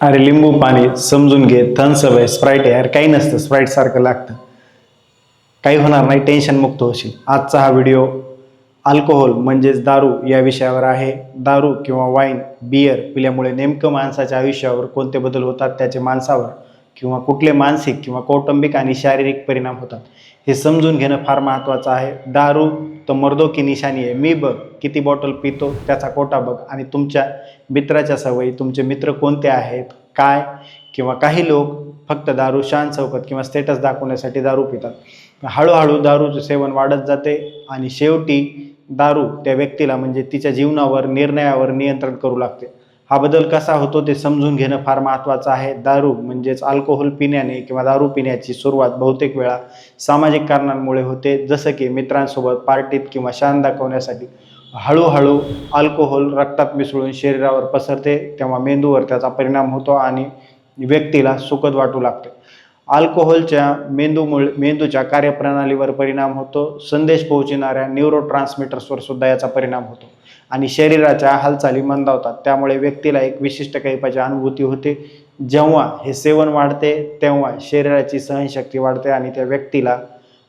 अरे लिंबू पाणी समजून घे थन्स आहे स्प्राईट आहे. अरे काही नसतं स्प्राईट सारखं लागतं. काही होणार नाही टेन्शन मुक्त होशील. आजचा हा व्हिडिओ अल्कोहोल म्हणजेच दारू या विषयावर आहे. दारू किंवा वाईन बियर पिल्यामुळे नेमकं माणसाच्या आयुष्यावर कोणते बदल होतात त्याचे माणसावर किंवा कुठले मानसिक किंवा कौटुंबिक आणि शारीरिक परिणाम होतात हे समजून घेणं फार महत्त्वाचं आहे. दारू तर मर्दो की निशाणी आहे. मी बघ किती बॉटल पितो त्याचा कोटा बघ. आणि तुमच्या मित्राच्या सवयी तुमचे मित्र कोणते आहेत काय? किंवा काही लोक फक्त दारू शान चौकत किंवा स्टेटस दाखवण्यासाठी दारू पितात. हळूहळू दारूचं सेवन वाढत जाते आणि शेवटी दारू त्या व्यक्तीला म्हणजे तिच्या जीवनावर निर्णयावर नियंत्रण करू लागते. हा बदल कसा होतो ते समजून घेणं फार महत्त्वाचं आहे. दारू म्हणजेच अल्कोहोल पिण्याने किंवा दारू पिण्याची सुरुवात बहुतेक वेळा सामाजिक कारणांमुळे होते. जसं की मित्रांसोबत पार्टीत किंवा शान दाखवण्यासाठी हळूहळू अल्कोहोल रक्तात मिसळून शरीरावर पसरते तेव्हा मेंदूवर त्याचा परिणाम होतो आणि व्यक्तीला सुखद वाटू लागते. अल्कोहोलच्या मेंदूमुळे मेंदूच्या कार्यप्रणालीवर परिणाम होतो. संदेश पोहोचणाऱ्या न्यूरो ट्रान्समीटर्सवर सुद्धा याचा परिणाम होतो. आणि शरीराच्या हालचाली मंदावतात. त्यामुळे व्यक्तीला एक विशिष्ट कैपाची अनुभूती होते. जेव्हा हे सेवन वाढते तेव्हा शरीराची सहनशक्ती वाढते आणि त्या व्यक्तीला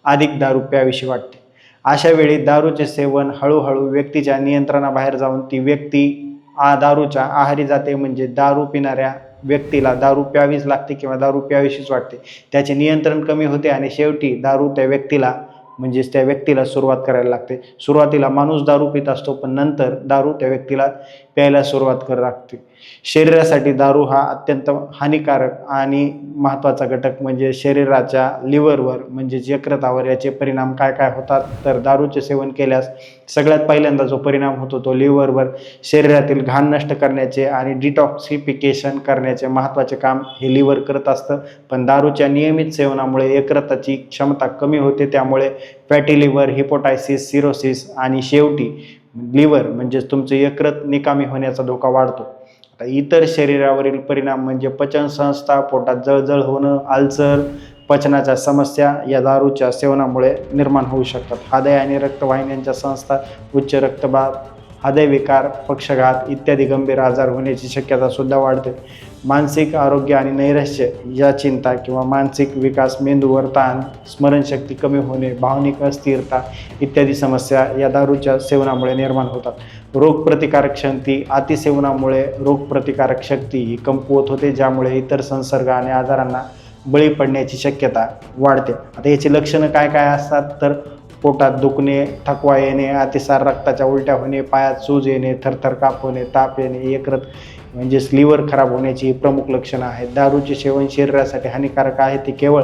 अधिक दारू प्याविषयी वाटते. अशा वेळी दारूचे सेवन हळूहळू व्यक्तीच्या नियंत्रणाबाहेर जाऊन ती व्यक्ती आ दारूच्या आहारी जाते. म्हणजे दारू पिणाऱ्या व्यक्तीला दारू प्यावीच लागते किंवा दारू प्यावीशीच वाटते. त्याचे नियंत्रण कमी होते आणि शेवटी दारू त्या व्यक्तीला म्हणजेच त्या व्यक्तीला सुरुवात करायला लागते. सुरुवातीला माणूस दारू पित असतो पण नंतर दारू त्या व्यक्तीला प्यायला सुरुवात कर लागते शरीरासाठी दारू हा अत्यंत हानिकारक आणि महत्त्वाचा घटक म्हणजे शरीराच्या लिव्हरवर म्हणजे यकृतावर याचे परिणाम काय काय होतात? तर दारूचे सेवन केल्यास सगळ्यात पहिल्यांदा जो परिणाम होतो तो लिव्हरवर शरीरातील घाण नष्ट करण्याचे आणि डिटॉक्सिफिकेशन करण्याचे महत्त्वाचे काम हे लिव्हर करत असतं. पण दारूच्या नियमित सेवनामुळे यकृताची क्षमता कमी होते. त्यामुळे फॅटी लिव्हर हिपोटायसिस सिरोसिस आणि शेवटी लिव्हर म्हणजेच तुमचं यकृत निकामी होण्याचा धोका वाढतो. आता इतर शरीरावरील परिणाम म्हणजे पचनसंस्था पोटात जळजळ होणं आलसर पचनाच्या समस्या या दारूच्या सेवनामुळे निर्माण होऊ शकतात. हृदय आणि रक्तवाहिन्यांच्या संस्था उच्च रक्तदाब हृदयविकार पक्षघात इत्यादी गंभीर आजार होण्याची शक्यता सुद्धा वाढते. मानसिक आरोग्य आणि नैराश्य या चिंता किंवा मानसिक विकास मेंदूवर ताण स्मरणशक्ती कमी होणे भावनिक अस्थिरता इत्यादी समस्या या दारूच्या सेवनामुळे निर्माण होतात. रोगप्रतिकारक शक्ती अतिसेवनामुळे रोगप्रतिकारक शक्ती ही कमकुवत होते ज्यामुळे इतर संसर्ग आणि आजारांना बळी पडण्याची शक्यता वाढते. आता याची लक्षणं काय काय असतात? तर पोटात दुखणे थकवा येणे अतिसार रक्ताच्या उलट्या होणे पायात सूज येणे थरथर काप होणे ताप येणे एकरत म्हणजेच लिव्हर खराब होण्याची प्रमुख लक्षणं आहेत. दारूचे सेवन शरीरासाठी हानिकारक आहे. ते केवळ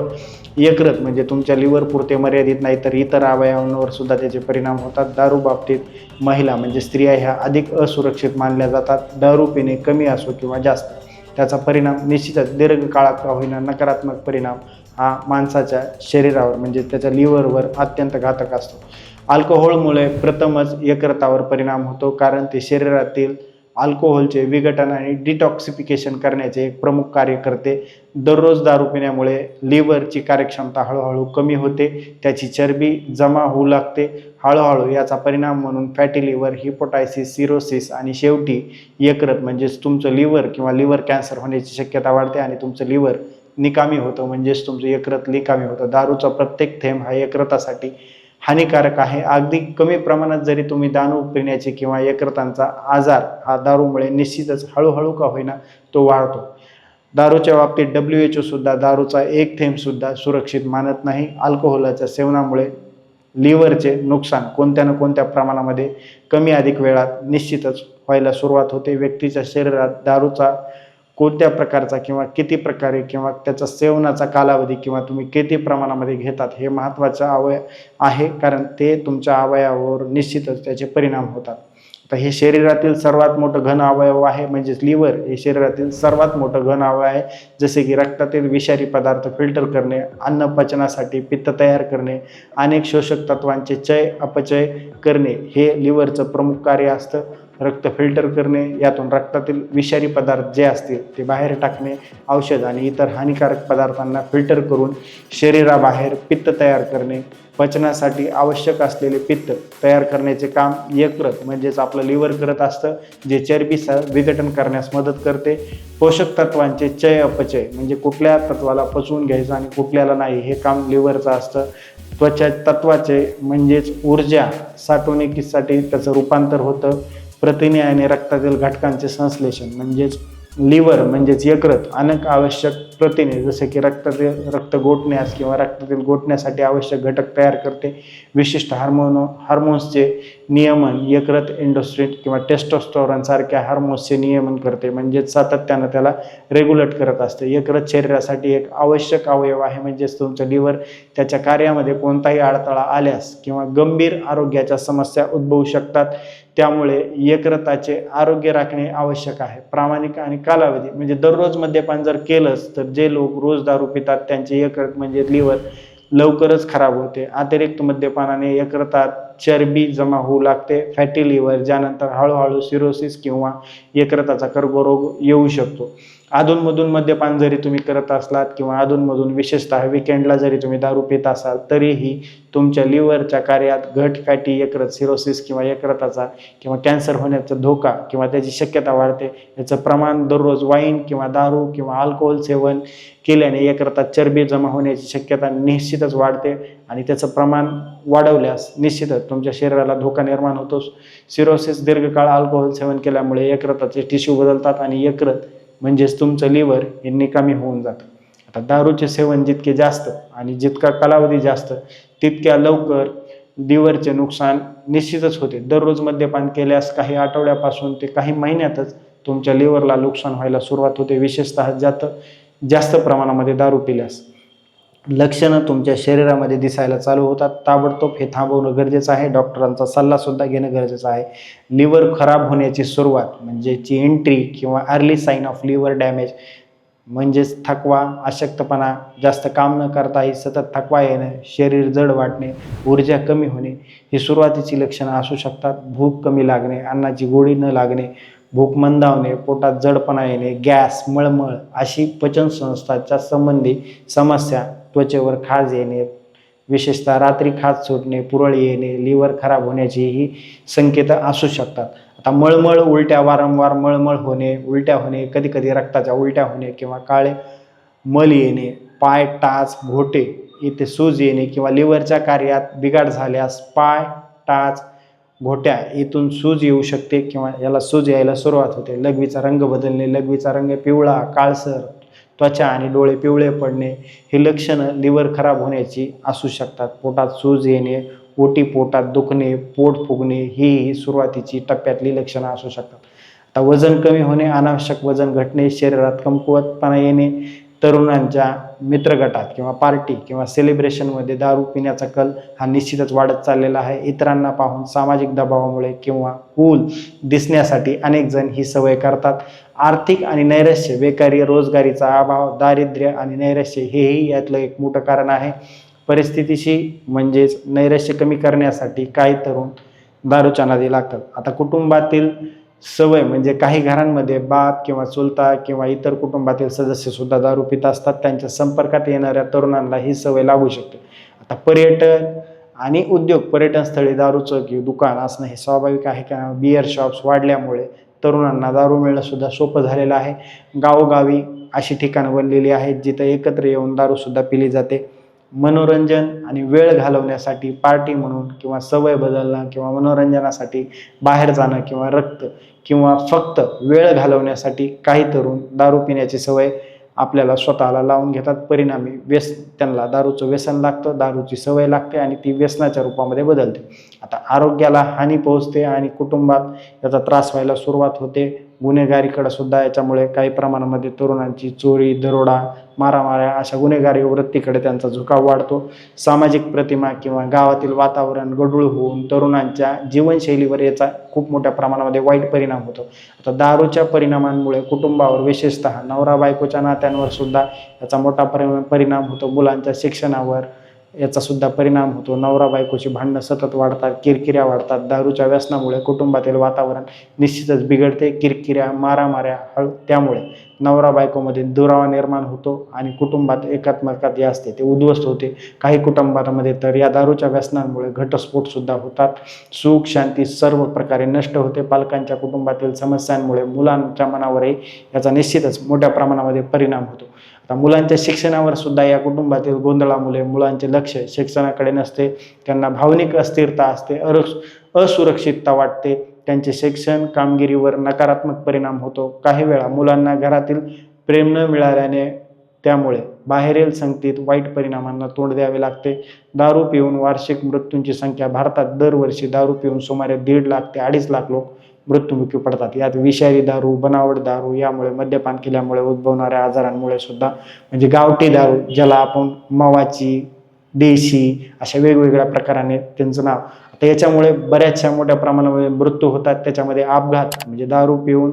एकरत म्हणजे तुमच्या लिव्हर पुरते मर्यादित नाही तर इतर अवयवांवर सुद्धा त्याचे परिणाम होतात. दारू बाबतीत महिला म्हणजे स्त्रिया ह्या अधिक असुरक्षित मानल्या जातात. दारू पिणे कमी असो किंवा जास्त त्याचा परिणाम निश्चितच दीर्घकाळात का होईना नकारात्मक परिणाम हा माणसाच्या शरीरावर म्हणजे त्याच्या लिव्हरवर अत्यंत घातक असतो. अल्कोहोलमुळे प्रथमच यकृतावर परिणाम होतो कारण ते शरीरातील अल्कोहोलचे विघटन आणि डिटॉक्सिफिकेशन करण्याचे एक प्रमुख कार्य करते. दररोज दारू पिण्यामुळे लिव्हरची कार्यक्षमता हळूहळू कमी होते त्याची चरबी जमा होऊ लागते. हळूहळू याचा परिणाम म्हणून फॅटी लिव्हर हिपोटायसिस सिरोसिस आणि शेवटी यकृत म्हणजेच तुमचं लिव्हर किंवा लिव्हर कॅन्सर होण्याची शक्यता वाढते आणि तुमचं लिव्हर निकामी होतं म्हणजेच तुमचं यकृत निकामी होतं. दारूचा प्रत्येक थेंब हा यकृतासाठी हानिकारक आहे. अगदी कमी प्रमाणात जरी तुम्ही दारू पिण्याचे किंवा यकृतांचा आजार हा दारूमुळे निश्चितच हळूहळू का होईना तो वाढतो. दारूच्या बाबतीत डब्ल्यू एच ओसुद्धा दारूचा एक थेंबसुद्धा सुरक्षित मानत नाही. अल्कोहोलाच्या सेवनामुळे लिव्हरचे नुकसान कोणत्या ना कोणत्या प्रमाणामध्ये कमी अधिक वेळात निश्चितच व्हायला सुरुवात होते. व्यक्तीच्या शरीरात दारूचा कोणत्या प्रकारचा किंवा किती प्रकारे किंवा त्याचा सेवनाचा कालावधी किंवा तुम्ही किती प्रमाणामध्ये घेतात हे महत्त्वाचं अवय आहे. कारण ते तुमच्या अवयवावर निश्चितच त्याचे परिणाम होतात. तर हे शरीरातील सर्वात मोठं घन अवयव आहे म्हणजेच लिव्हर. हे शरीरातील सर्वात मोठं घन अवयव आहे. जसे की रक्तातील विषारी पदार्थ फिल्टर करणे अन्न पचनासाठी पित्त तयार करणे अनेक शोषक तत्वांचे चय अपचय करणे हे लिव्हरचं प्रमुख कार्य असतं. रक्त फिल्टर करणे यातून रक्तातील विषारी पदार्थ जे असतील ते बाहेर टाकणे औषध आणि इतर हानिकारक पदार्थांना फिल्टर करून शरीराबाहेर पित्त तयार करणे पचनासाठी आवश्यक असलेले पित्त तयार करण्याचे काम यकृत म्हणजेच आपलं लिव्हर करत असतं जे चरबीचं विघटन करण्यास मदत करते. पोषक तत्वांचे चय अपचय म्हणजे कुठल्या तत्वाला पचवून घ्यायचं आणि कुठल्याला नाही हे काम लिव्हरचं असतं. त्वचा तत्वाचे म्हणजेच ऊर्जा साठवणुकीसाठी त्याचं रूपांतर होतं. प्रथिने आणि रक्तातील घटकांचे संश्लेषण म्हणजेच लिव्हर म्हणजेच यकृत अनेक आवश्यक प्रथिने जसे की रक्तातील रक्त गोठण्यास किंवा रक्तातील गोठण्यासाठी आवश्यक घटक तयार करते. विशिष्ट हार्मोन हार्मोन्सचे नियमन यकृत इंडोस्ट्रीट किंवा टेस्टोस्टोरॉन सारख्या हार्मोन्सचे नियमन करते. म्हणजेच सातत्यानं त्याला रेग्युलेट करत असते. यकृत शरीरासाठी एक आवश्यक अवयव आहे म्हणजेच तुमचं लिव्हर. त्याच्या कार्यामध्ये कोणताही अडथळा आल्यास किंवा गंभीर आरोग्याच्या समस्या उद्भवू शकतात. त्यामुळे एकरताचे आरोग्य राखणे आवश्यक आहे. प्रामाणिक आणि कालावधी म्हणजे दररोज मद्यपान जर केलंच तर जे लोक रोज दारू पितात त्यांचे एकरत म्हणजे लिव्हर लवकरच खराब होते. अतिरिक्त मद्यपानाने एकरतात चरबी जमा होऊ लागते. फॅटी लिव्हर ज्यानंतर हळूहळू सिरोसिस किंवा एकरताचा कर्करोग येऊ शकतो. अधूनमधून मद्यपान जरी तुम्ही करत असलात किंवा अधूनमधून विशेषतः विकेंडला जरी तुम्ही दारू पित असाल तरीही तुमच्या लिव्हरच्या कार्यात घट फॅटी यकृत सिरोसिस किंवा यकृताचा किंवा कॅन्सर होण्याचा धोका किंवा त्याची शक्यता वाढते. याचं प्रमाण दररोज वाईन किंवा दारू किंवा अल्कोहोल सेवन केल्याने यकृतात चरबी जमा होण्याची शक्यता निश्चितच वाढते आणि त्याचं प्रमाण वाढवल्यास निश्चितच तुमच्या शरीराला धोका निर्माण होतोच सिरोसिस दीर्घकाळ अल्कोहोल सेवन केल्यामुळे यकृताचे टिश्यू बदलतात आणि यकृत म्हणजेच तुमचं लिव्हर हे निकामी होऊन जातं. आता दारूचे सेवन जितके जास्त आणि जितका कालावधी जास्त तितक्या लवकर लिव्हरचे नुकसान निश्चितच होते. दररोज मद्यपान केल्यास काही आठवड्यापासून ते काही महिन्यातच तुमच्या लिव्हरला नुकसान व्हायला सुरुवात होते. विशेषतः जात जास्त प्रमाणामध्ये दारू पिल्यास. लक्षणं तुमच्या शरीरामध्ये दिसायला चालू होतात. ताबडतोब हे थांबवणं गरजेचं आहे. डॉक्टरांचा सल्लासुद्धा घेणं गरजेचं आहे. लिव्हर खराब होण्याची सुरुवात म्हणजेची एंट्री किंवा early sign of liver damage म्हणजेच थकवा अशक्तपणा जास्त काम न करताही सतत थकवा येणं शरीर जड वाटणे ऊर्जा कमी होणे ही सुरुवातीची लक्षणं असू शकतात. भूक कमी लागणे अन्नाची गोळी न लागणे भूक मंदावणे पोटात जडपणा येणे गॅस मळमळ अशी पचनसंस्थाच्या संबंधी समस्या त्वचेवर खाज येणे विशेषतः रात्री खाज सुटणे पुरळी येणे लिव्हर खराब होण्याचीही संकेतं संकेत असू शकतात. आता मळमळ उलट्या वारंवार मळमळ होणे उलट्या होणे कधी कधी रक्ताच्या उलट्या होणे किंवा काळे मल येणे पाय टाच घोटे इथे सूज येणे किंवा लिव्हरच्या कार्यात बिघाड झाल्यास पाय टाच घोट्या इथून सूज येऊ शकते किंवा याला सूज यायला सुरुवात होते. लघवीचा रंग बदलणे लघवीचा रंग पिवळा काळसर त्वचा आणि डोळे पिवळे पडणे ही लक्षणं लिव्हर खराब होण्याची असू शकतात. पोटात सूज येणे ओटी पोटात दुखणे पोट फुगणे ही सुरुवातीची टप्प्यातली लक्षणं असू शकतात. आता वजन कमी होणे अनावश्यक वजन घटणे शरीरात कमकुवतपणा येणे तरुणांच्या मित्रगटात किंवा पार्टी किंवा सेलिब्रेशनमध्ये दारू पिण्याचा कल हा निश्चितच वाढत चाललेला आहे. इतरांना पाहून सामाजिक दबावामुळे किंवा कूल दिसण्यासाठी अनेक जण ही सवय करतात. आर्थिक आणि नैराश्य बेकारी रोजगारीचा अभाव दारिद्र्य आणि नैराश्य हेही यातलं एक मोठं कारण आहे. परिस्थितीशी म्हणजेच नैराश्य कमी करण्यासाठी काही तरुण दारूच्या नादी लागतात. आता कुटुंबातील सवय म्हणजे काही घरांमध्ये बाप किंवा चुलता किंवा इतर कुटुंबातील सदस्य सुद्धा दारू पित असतात त्यांच्या संपर्कात येणाऱ्या तरुणांना ही सवय लागू शकते. आता पर्यटन आणि उद्योग पर्यटन स्थळे दारूचं किंवा दुकान असणं हे स्वाभाविक आहे कारण बिअर शॉप्स वाढल्यामुळे तरुणांना दारू मिळणं सुद्धा सोपं झालेलं आहे. गावोगावी अशी ठिकाणं बनलेली आहेत जिथं एकत्र येऊन दारूसुद्धा पिली जाते. मनोरंजन आणि वेळ घालवण्यासाठी पार्टी म्हणून किंवा सवय बदलणं किंवा मनोरंजनासाठी बाहेर जाणं किंवा रक्त किंवा फक्त वेळ घालवण्यासाठी काही तरुण दारू पिण्याची सवय आपल्याला स्वतःला लावून घेतात. परिणामी व्यस त्यांना दारूचं व्यसन लागतं दारूची सवय लागते आणि ती व्यसनाच्या रूपामध्ये बदलते. आता आरोग्याला हानी पोहोचते आणि कुटुंबात याचा त्रास व्हायला सुरुवात होते. गुन्हेगारीकडं सुद्धा याच्यामुळे काही प्रमाणामध्ये तरुणांची चोरी दरोडा मारामाऱ्या अशा गुन्हेगारी वृत्तीकडे त्यांचा झुकाव वाढतो. सामाजिक प्रतिमा किंवा गावातील वातावरण गढूळ होऊन तरुणांच्या जीवनशैलीवर याचा खूप मोठ्या प्रमाणामध्ये वाईट परिणाम होतो. आता दारूच्या परिणामांमुळे कुटुंबावर विशेषतः नवरा बायकोच्या नात्यांवर सुद्धा याचा मोठा परि परिणाम होतो. मुलांच्या शिक्षणावर याचा सुद्धा परिणाम होतो. नवरा बायकोची भांडणं सतत वाढतात किरकिऱ्या वाढतात. दारूच्या व्यसनामुळे कुटुंबातील वातावरण निश्चितच बिघडते. किरकिऱ्या मारामाऱ्या हळ त्यामुळे नवरा बायकोमध्ये दुरावा निर्माण होतो आणि कुटुंबात एकात्मकता जी असते ते उद्ध्वस्त होते. काही कुटुंबामध्ये तर या दारूच्या व्यसनांमुळे घटस्फोटसुद्धा होतात. सुख शांती सर्व प्रकारे नष्ट होते. पालकांच्या कुटुंबातील समस्यांमुळे मुलांच्या मनावरही याचा निश्चितच मोठ्या प्रमाणामध्ये परिणाम होतो. आता मुलांच्या शिक्षणावर सुद्धा या कुटुंबातील गोंधळामुळे मुलांचे लक्ष शिक्षणाकडे नसते. त्यांना भावनिक अस्थिरता असते अरक्ष असुरक्षितता वाटते. त्यांचे शिक्षण कामगिरीवर नकारात्मक परिणाम होतो. काही वेळा मुलांना घरातील प्रेम न मिळाल्याने त्यामुळे बाहेरील संगतीत वाईट परिणामांना तोंड द्यावे लागते. दारू पिऊन वार्षिक मृत्यूंची संख्या भारतात दरवर्षी दारू पिऊन सुमारे दीड लाख ते अडीच लाख लोक मृत्युमुखी पडतात. यात विषारी दारू बनावट दारू यामुळे मद्यपान केल्यामुळे उद्भवणाऱ्या आजारांमुळे सुद्धा म्हणजे गावठी दारू ज्याला आपण मवाची देशी अशा वेगवेगळ्या प्रकाराने त्यांचं नाव. आता याच्यामुळे बऱ्याचशा मोठ्या प्रमाणामध्ये मृत्यू होतात. त्याच्यामध्ये अपघात म्हणजे दारू पिऊन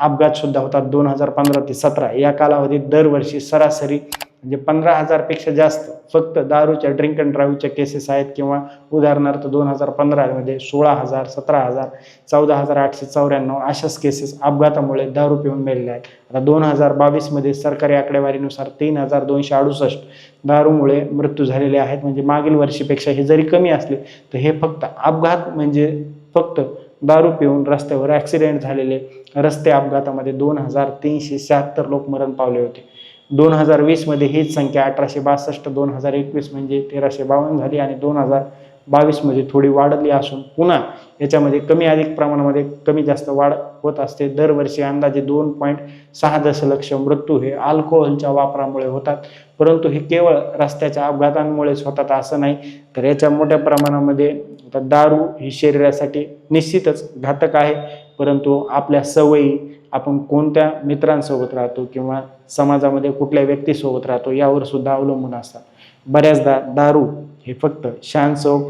अपघात सुद्धा होतात. दोन हजार पंधरा ते सतरा या कालावधीत दरवर्षी सरासरी म्हणजे पंधरा हजारपेक्षा जास्त फक्त दारूच्या ड्रिंक अँड ड्राईव्हच्या केसेस आहेत किंवा उदाहरणार्थ दोन हजार पंधरामध्ये सोळा हजार सतरा हजार चौदा हजार आठशे चौऱ्याण्णव अशाच केसेस अपघातामुळे दारू पिऊन मेलेल्या आहेत. आता दोन हजार बावीसमध्ये सरकारी आकडेवारीनुसार तीन हजार दोनशे अडुसष्ट दारूमुळे मृत्यू झालेले आहेत. म्हणजे मागील वर्षीपेक्षा हे जरी कमी असले तर हे फक्त अपघात म्हणजे फक्त दारू पिऊन रस्त्यावर ॲक्सिडेंट झालेले रस्ते अपघातामध्ये दोन हजार तीनशे शहात्तर लोक मरण पावले होते. दोन हजार वीसमध्ये हीच संख्या अठराशे बासष्ट दोन हजार एकवीस म्हणजे तेराशे बावन्न झाली आणि दोन हजार बावीसमध्ये थोडी वाढली असून पुन्हा याच्यामध्ये कमी अधिक प्रमाणामध्ये कमी जास्त वाढ होत असते. दरवर्षी अंदाजे दोन पॉईंट सहा दशलक्ष मृत्यू हे अल्कोहोलच्या वापरामुळे होतात. परंतु हे केवळ रस्त्याच्या अपघातांमुळेच होतात असं नाही. तर याच्या मोठ्या प्रमाणामध्ये आता दारू ही शरीरासाठी निश्चितच घातक आहे. परंतु आपल्या सवयी आपण कोणत्या मित्रांसोबत राहतो किंवा समाजामध्ये कुठल्या व्यक्तीसोबत राहतो यावर सुद्धा अवलंबून असतात. बऱ्याचदा दारू हे फक्त शान चौक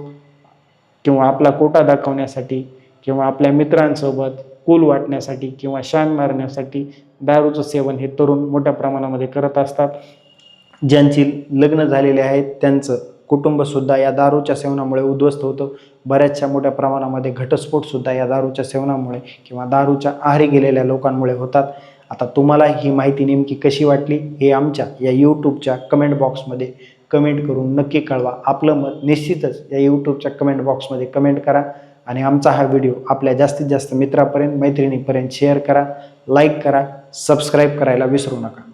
किंवा आपला कोटा दाखवण्यासाठी किंवा आपल्या मित्रांसोबत कूल वाटण्यासाठी किंवा शान मारण्यासाठी दारूचं सेवन हे तरुण मोठ्या प्रमाणामध्ये करत असतात. ज्यांची लग्न झालेले आहेत त्यांचं कुटुंबसुद्धा या दारूच्या सेवनामुळे उद्ध्वस्त होतं. बऱ्याचशा मोठ्या प्रमाणामध्ये घटस्फोटसुद्धा या दारूच्या सेवनामुळे किंवा दारूच्या आहारी गेलेल्या लोकांमुळे होतात. आता तुम्हाला ही माहिती नेमकी कशी वाटली हे आमच्या या यूट्यूबच्या कमेंट बॉक्समध्ये कमेंट करून नक्की कळवा. आपलं मत निश्चितच या यूट्यूबच्या कमेंट बॉक्समध्ये कमेंट करा आणि आमचा हा व्हिडिओ आपल्या जास्तीत जास्त मित्रापर्यंत मैत्रिणीपर्यंत शेअर करा लाईक करा सबस्क्राईब करायला विसरू नका.